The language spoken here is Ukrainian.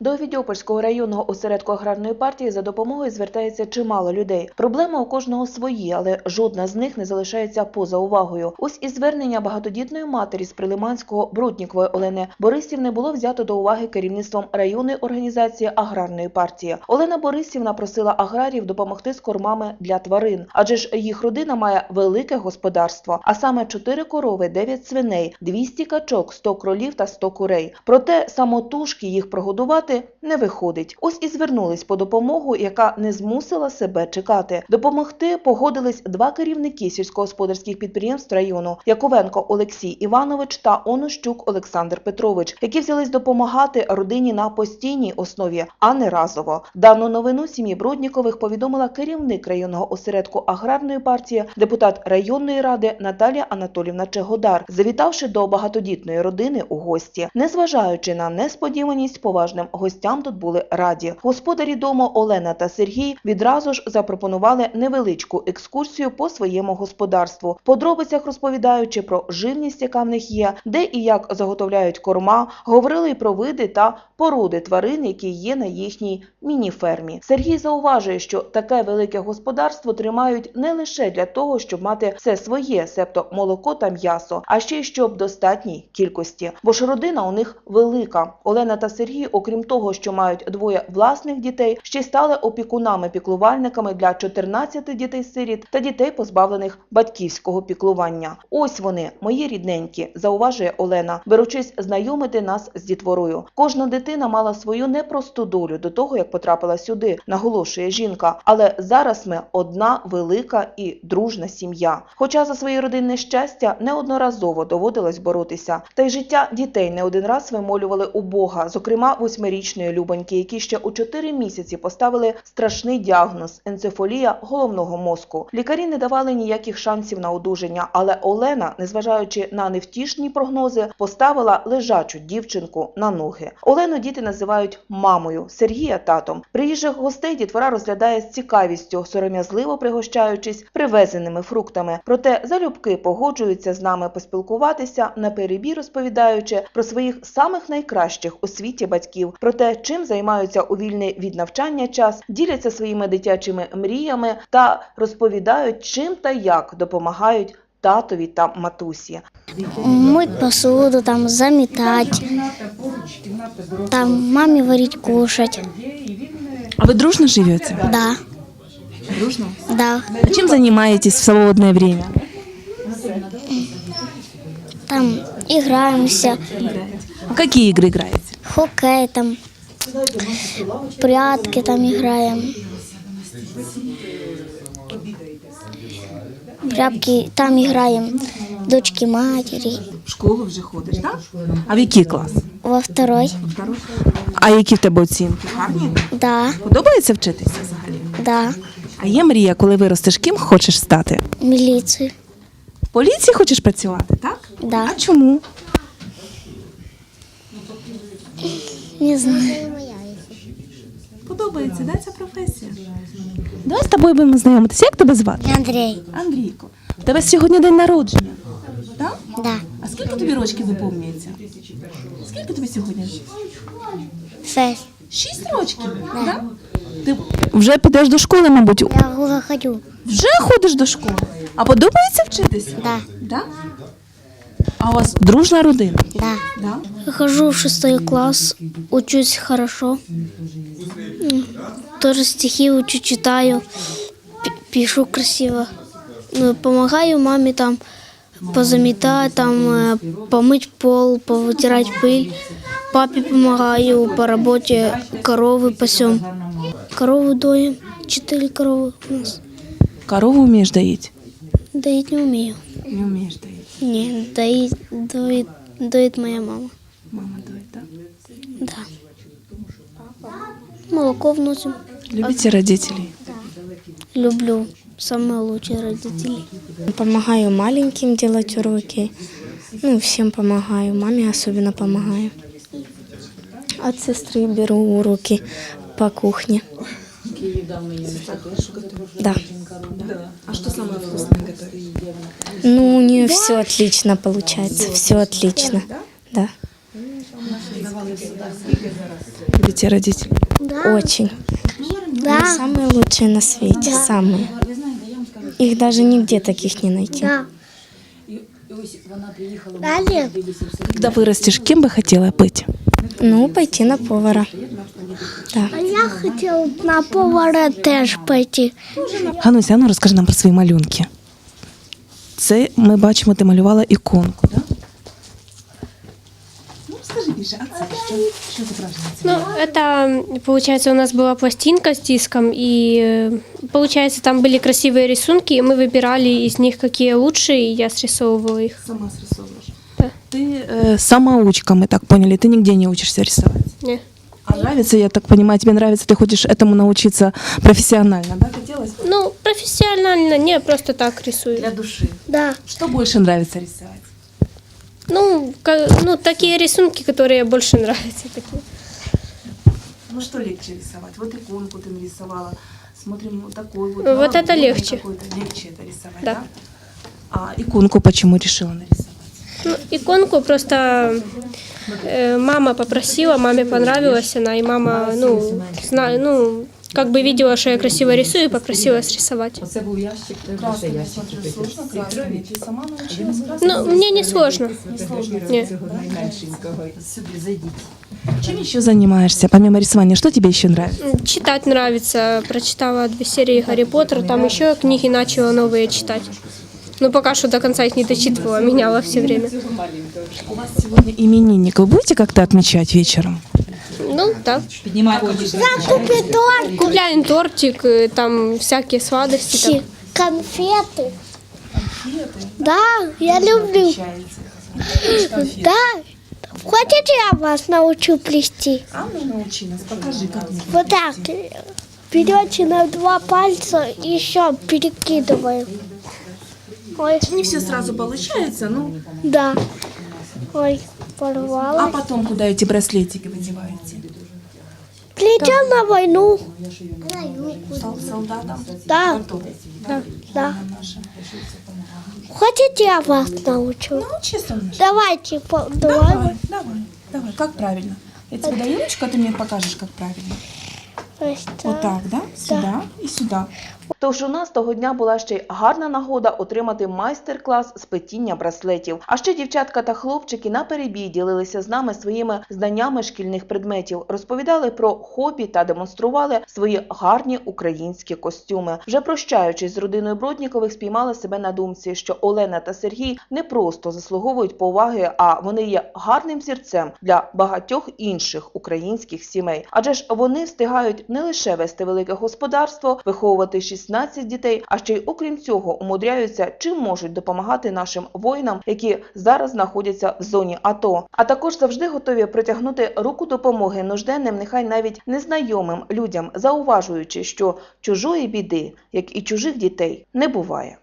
До Відьопольського районного осередку аграрної партії за допомогою звертається чимало людей. Проблеми у кожного свої, але жодна з них не залишається поза увагою. Ось і звернення багатодітної матері з Прилиманського Брутнікової Олени Борисівни було взято до уваги керівництвом районної організації аграрної партії. Олена Борисівна просила аграріїв допомогти з кормами для тварин, адже ж їх родина має велике господарство, а саме 4 корови, 9 свиней, 200 качок, 100 кролів та 100 курей. Проте самотужки їх прогодувати не виходить. Ось і звернулись по допомогу, яка не змусила себе чекати. Допомогти погодились два керівники сільськогосподарських підприємств району Яковенко Олексій Іванович та Онощук Олександр Петрович, які взялись допомагати родині на постійній основі, а не разово. Дану новину сім'ї Броднікових повідомила керівник районного осередку аграрної партії, депутат районної ради Наталія Анатолівна Чегодар, завітавши до багатодітної родини у гості. Незважаючи на несподіваність, поважним гостям тут були раді. Господарі дому Олена та Сергій відразу ж запропонували невеличку екскурсію по своєму господарству, подробицях розповідаючи про живність, яка в них є, де і як заготовляють корма, говорили й про види та породи тварин, які є на їхній міні-фермі. Сергій зауважує, що таке велике господарство тримають не лише для того, щоб мати все своє, себто молоко та м'ясо, а ще й щоб достатній кількості. Бо ж родина у них велика. Олена та Сергій, окрім того, що мають двоє власних дітей, ще й стали опікунами-піклувальниками для 14 дітей-сиріт та дітей, позбавлених батьківського піклування. Ось вони, мої рідненькі, зауважує Олена, беручись знайомити нас з дітворою. Кожна дитина мала свою непросту долю до того, як потрапила сюди, наголошує жінка. Але зараз ми одна велика і дружна сім'я. Хоча за своє родинне щастя неодноразово доводилось боротися, та й життя дітей не один раз вимолювали у Бога, зокрема восьмирічної Любоньки, які ще у чотири місяці поставили страшний діагноз енцефалія головного мозку. Лікарі не давали ніяких шансів на одужання, але Олена, незважаючи на невтішні прогнози, поставила лежачу дівчинку на ноги. Олену діти називають мамою, Сергія татом. Приїжджих гостей дітвора розглядає з цікавістю, сором'язливо пригощаючись привезеними фруктами. Проте залюбки погоджуються з нами поспілкуватися на перебій, розповідаючи про своїх самих найкращих у світі батьків, про те, чим займаються у вільний від навчання час, діляться своїми дитячими мріями та розповідають, чим та як допомагають татові та матусі. Мыть посуду, там заметать, там маме варить кушать. А вы дружно живете? Да, Дружно. да. А чем занимаетесь в свободное время? Там играемся, А какие игры играете? Хоккей там, прятки там играем. Прятки там играем, дочки матери. В школу вже ходиш, так? А в який клас? Во второй, А які в тебе оцінки? Гарні? да, Подобається вчитися взагалі? да, А є мрія, коли виростеш, ким хочеш стати? милицию, В поліції хочеш працювати, так? да, А чому? Не знаю. Подобається, да, ця професія? Давай з тобою будемо знайомитися. Як тебе звати? Андрей, Андрійко. У тебе сьогодні день народження. Так? да, А скільки тобі рочків виповнюється? Скільки тобі сьогодні? шесть. Шість рочків, так? Ти вже підеш до школи, мабуть. Я уже ходю, Вже ходиш до школи. А подобається вчитися? да, Да? А у вас дружна родина? да. Да? Хожу в шестой класс, учусь хорошо. М, Тоже стихи учу, читаю, пи- пишу красиво. Ну, Помогаю маме там позаметать, там э, помыть пол, повытирать пыль. Папе помогаю по работе, коровы пасем. Корову доим, четыре коровы у нас. Корову вмієш доїти? Доить не умею. Не вмієш доїти. Доит, доит, доит моя мама. Мама доїть, так? Да. Молоко вносим. Любите родителей? Люблю. Самые лучшие родители. Помогаю маленьким делать уроки. Ну, всем помогаю. Маме особенно помогаю. От сестры беру уроки по кухне. Да. А что самое вкусное готовишь? Ну, у нее все отлично получается. Все отлично. Да. Любите родители? Очень. Они самые лучшие на свете, самые. Их даже нигде таких не найти. Да. Далі Когда вырастешь, кем бы хотела быть? Ну, пойти на повара. Да. а я хотіла б на повара теж пойти. Гануся, а ну розкажи нам про свої малюнки. Це ми бачимо, ти малювала іконку, так? Ну, розкажи більше, а це що? Що зображено? Ну, это, м, получается, у нас была пластинка с диском, и, э, получается, там были красивые рисунки, и мы выбирали из них, какие лучше, и я срисовывала их. Сама срисовуєш. Да. Ты э, самоучка, мы так поняли, ты нигде не учишься рисовать. Не. А нравится, я так понимаю, тебе нравится, ты хочешь этому научиться профессионально, да, хотелось? Ну, профессионально, не, просто так рисую. Для души. Да. Что больше нравится рисовать? Ну, ка- ну, такие рисунки, которые больше нравятся. Такие. Ну что легче рисовать? Вот иконку ты нарисовала. Смотрим, вот такой вот. Вот да, это легче. Легче это рисовать, Да. да? А иконку почему решила нарисовать? Ну, иконку просто э, мама попросила, маме понравилась она, и мама, ну, зна, ну, как бы видела, что я красиво рисую, и попросила срисовать. Оце був ящик, треба ще ящик купити. Сложно красками? Ты сама научилась Ну, мне не сложно. Не. Цього найменшенького. Сюди зайдіть. Чем еще занимаешься, помимо рисования? Что тебе еще нравится? Читать нравится. Прочитала две серии Гарри Поттера, там еще книги начала новые читать Но пока что до конца их не дочитывала, меняла все время. У вас сегодня именинник. Вы будете как-то отмечать вечером? Ну, да. Піднімай очі. Купи торт, Купляем тортик, э, там всякие сладости. Там. конфети. Да, я люблю. Да. Хочете, я вас научу плести? А ну научи нас, покажи, как мне. Вот так. Берете на два пальца и еще перекидываем. Ой, Не все сразу получается, ну. да. Ой, А порвала. потом куда эти браслетики вы деваете? На войну. Сол- Солдатам? Да, Готовы? да. Хотите, я вас научу? Научи, солнышко. Давайте, давай. Давай, давай, давай. Как правильно? Я тебе даю ручку, а ты мне покажешь, как правильно. Вот так. так, да? Сюда и сюда. Тож у нас того дня була ще й гарна нагода отримати майстер-клас з плетіння браслетів. А ще дівчатка та хлопчики на перебій ділилися з нами своїми знаннями шкільних предметів, розповідали про хобі та демонстрували свої гарні українські костюми. Вже прощаючись з родиною Броднікових, спіймали себе на думці, що Олена та Сергій не просто заслуговують поваги, а вони є гарним зірцем для багатьох інших українських сімей. Адже ж вони встигають не лише вести велике господарство, виховувати 16 дітей, а ще й окрім цього умудряються чим можуть допомагати нашим воїнам, які зараз знаходяться в зоні АТО. А також завжди готові протягнути руку допомоги нужденним, нехай навіть незнайомим людям, зауважуючи, що чужої біди, як і чужих дітей, не буває.